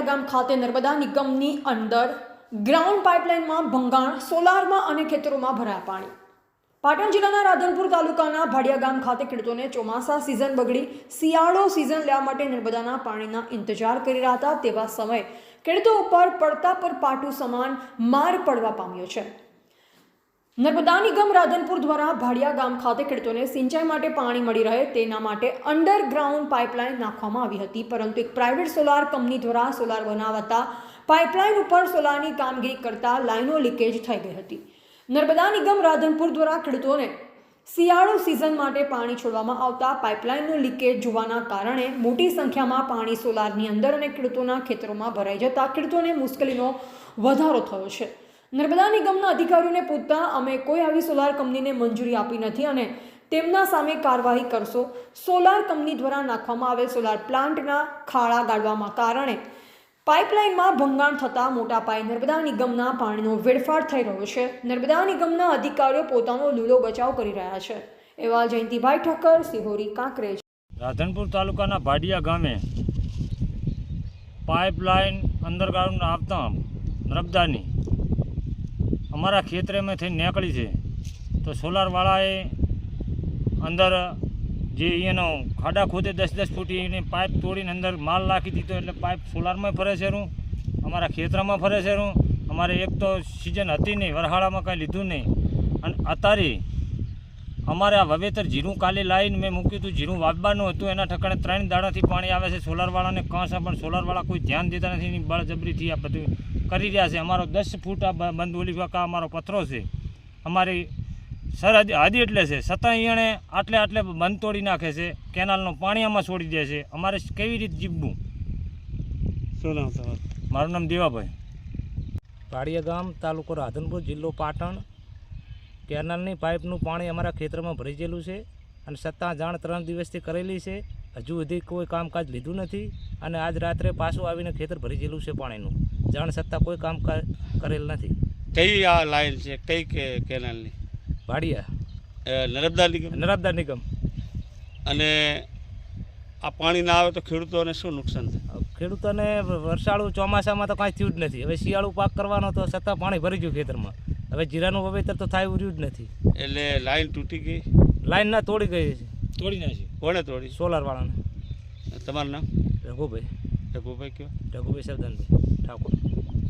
ગામ ખાતે નર્મદા નિગમની અંદર ગ્રાઉન્ડ પાઇપલાઇનમાં ભંગાણ, સોલારમાં અને ખેતરોમાં ભરાયા પાણી. પાટણ જિલ્લાના રાધનપુર તાલુકાના ભાડિયા ગામ ખાતે ખેડૂતોને ચોમાસા સિઝન બગડી શિયાળો સિઝન લેવા માટે નર્મદાના પાણીના ઇંતજાર કરી રહ્યા હતા તેવા સમયે ખેડૂતો ઉપર પડતા પર પાટું સમાન માર પડવા પામ્યો છે. નર્મદા નિગમ રાધનપુર દ્વારા ભાડિયા ગામ ખાતે ખેડૂતોને સિંચાઈ માટે પાણી મળી રહે તેના માટે અંડરગ્રાઉન્ડ પાઇપલાઇન નાખવામાં આવી હતી, પરંતુ એક પ્રાઇવેટ સોલાર કંપની દ્વારા સોલાર બનાવતા પાઇપલાઇન ઉપર સોલારની કામગીરી કરતા લાઇનો લીકેજ થઈ ગઈ હતી. નર્મદા નિગમ રાધનપુર દ્વારા ખેડૂતોને શિયાળુ સિઝન માટે પાણી છોડવામાં આવતા પાઇપલાઇનનું લીકેજ જોવાના કારણે મોટી સંખ્યામાં પાણી સોલારની અંદર અને ખેડૂતોના ખેતરોમાં ભરાઈ જતા ખેડૂતોને મુશ્કેલીનો વધારો થયો છે. નર્મદા નિગમના અધિકારીઓને પૂછતા, અમે કોઈ આવી સોલાર કંપનીને મંજૂરી આપી નથી અને તેમના સામે કાર્યવાહી કરશો. સોલાર કંપની દ્વારા નાખવામાં આવેલ સોલાર પ્લાન્ટના ખાડા ગાળવામાં કારણે પાઇપલાઇનમાં ભંગાણ થતાં મોટા પાયે નર્મદા નિગમના પાણીનો વેડફાટ થઈ રહ્યો છે. નર્મદા નિગમના અધિકારીઓ પોતાનો લૂલો બચાવ કરી રહ્યા છે. એવા જયંતિભાઈ ઠક્કર સિહોરી કાંકરેજ. રાધનપુર તાલુકાના ભાડિયા ગામે પાઇપલાઇન અંદરગાળું આપતા નર્મદાની અમારા ખેતરેમાંથી નીકળી છે. તો સોલારવાળાએ અંદર જે એનો ખાડા ખોદે દસ દસ ફૂટ એને પાઇપ તોડીને અંદર માલ નાખી દીધો એટલે પાઇપ સોલારમાં ફરે છે રૂ અમારા ખેતરમાં ફરે છે રૂ અમારે એક તો સિઝન હતી નહીં, વરહાળામાં કાંઈ લીધું નહીં. અને અત્યારે અમારે આ વાવેતર જીરું કાલે લાવીને મેં મૂક્યું હતું. જીરું વાવવાનું હતું. એના ઠકાણે ત્રણ દાડાથી પાણી આવે છે. સોલારવાળાને કાંસા પણ સોલારવાળા કોઈ ધ્યાન દેતા નથી. એની બળજબરીથી આ બધું કરી રહ્યા છે. અમારો દસ ફૂટ આ બંધ ઓલી વાકા અમારો પથરો છે. અમારી સરહદ હાદી એટલે છે. છતાં આટલે આટલે બંધ તોડી નાખે છે. કેનાલનું પાણી આમાં છોડી દે છે. અમારે કેવી રીતે જીવવું? શું નામ તમારું? મારું નામ દેવાભાઈ. પાડિયા ગામ તાલુકો રાધનપુર જિલ્લો પાટણ. કેનાલની પાઇપનું પાણી અમારા ખેતરમાં ભરી ગયેલું છે અને સત્તા જાણ ત્રણ દિવસથી કરેલી છે. હજુ સુધી કોઈ કામકાજ લીધું નથી અને આજ રાત્રે પાછું આવીને ખેતર ભરી ગયેલું છે પાણીનું. જાણ સત્તા કોઈ કામ કરેલ નથી. કઈ આ લાઈન છે? કઈ કે કેનાલની? ભાડિયા નર્મદા નિગમ? નર્મદા નિગમ. અને આ પાણી ના આવે તો ખેડૂતોને શું નુકસાન થાય? ખેડૂતોને વરસાળું ચોમાસામાં તો કાંઈ થયું જ નથી. હવે શિયાળું પાક કરવાનો તો સત્તા પાણી ભરી ગયું ખેતરમાં. હવે જીરાનું વાવેતર તો થાય ઉર્યું જ નથી. એટલે લાઈન તૂટી ગઈ? લાઈન ના તોડી ગઈ છે. તોડી નાખી કોણે તોડી? સોલારવાળાને. તમારું નામ? રઘુભાઈ. રઘુભાઈ કયો? રઘુભાઈ સરદાનભાઈ ઠાકોર.